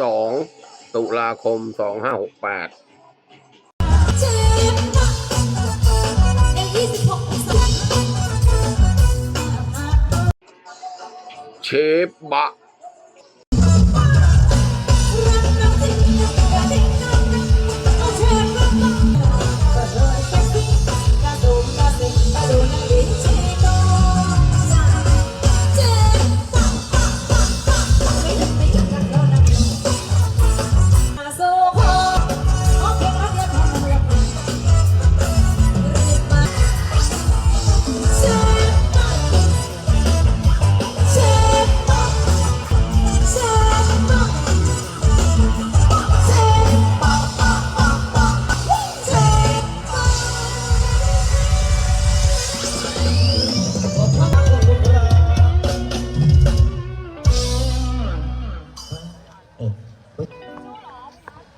สองตุลาคมสองห้าหกแปดเจ็บนะในยี่สิบหกองศาเชฟบะ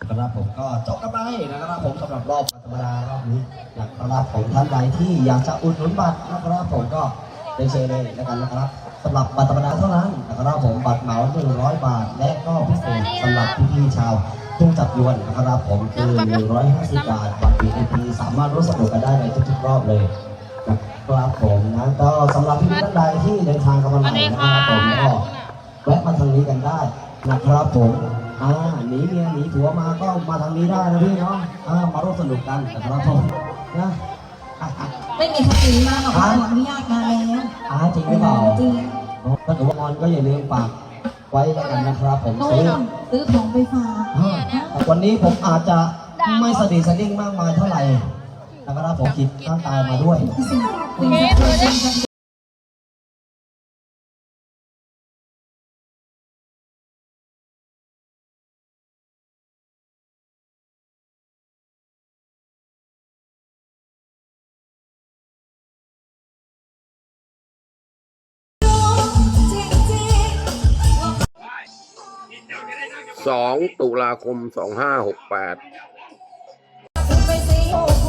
นะครับผมก็จบกันไปนะครับผมสำหรับรอบธรรมดารอบนี้นะครับผมท่านใดที่อยากจะอุดหนุนบัตรนะครับผมก็ได้เชิญเลยแล้วกันนะครับสำหรับบัตรธรรมดาเท่านั้นนะครับผมบัตรเหมา100 บาท และก็พิเศษสำหรับพี่ๆชาวทุ่งจับยวนนะครับผมคือ150บาทบัตร VIP สามารถร่วมสนุกกันได้ในทุกๆรอบเลยครับผมนะก็สำหรับพี่ท่านใดที่เดินทางกันมาใหม่นะครับผมก็แวะมาทางนี้กันได้ นะครับผมอ่าหนีเมียหนีผัวมาก็มาทางนี้ได้นะพี่เนาะอ่ามาร่วมสนุกกันนะครับผมนะไม่มีคนอื่นมาหรอกขออนุญาตมาแล้วอ่าจริงหรือเปล่าจริงถ้าเกิดว่างอนก็อย่าลืมฝากไว้แล้วกันนะครับผมโน้ซื้อตซื้อของไปฝากอ่าวันนี้ผมอาจจะไม่สะดีสะดิ้งมากมายเท่าไหร่นะครับผมจิตร่างกายมาด้วย 2 ตุลาคม 2568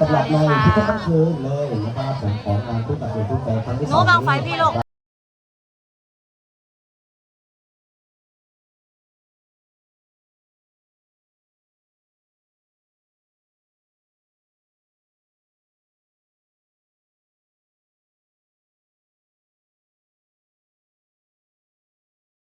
สำหรับในที่ต้องคืนเลยนะครับผมของงานทุกตัดสินทุกแบบครั้งที่สอง โน้ตบางไฟพี่ลูก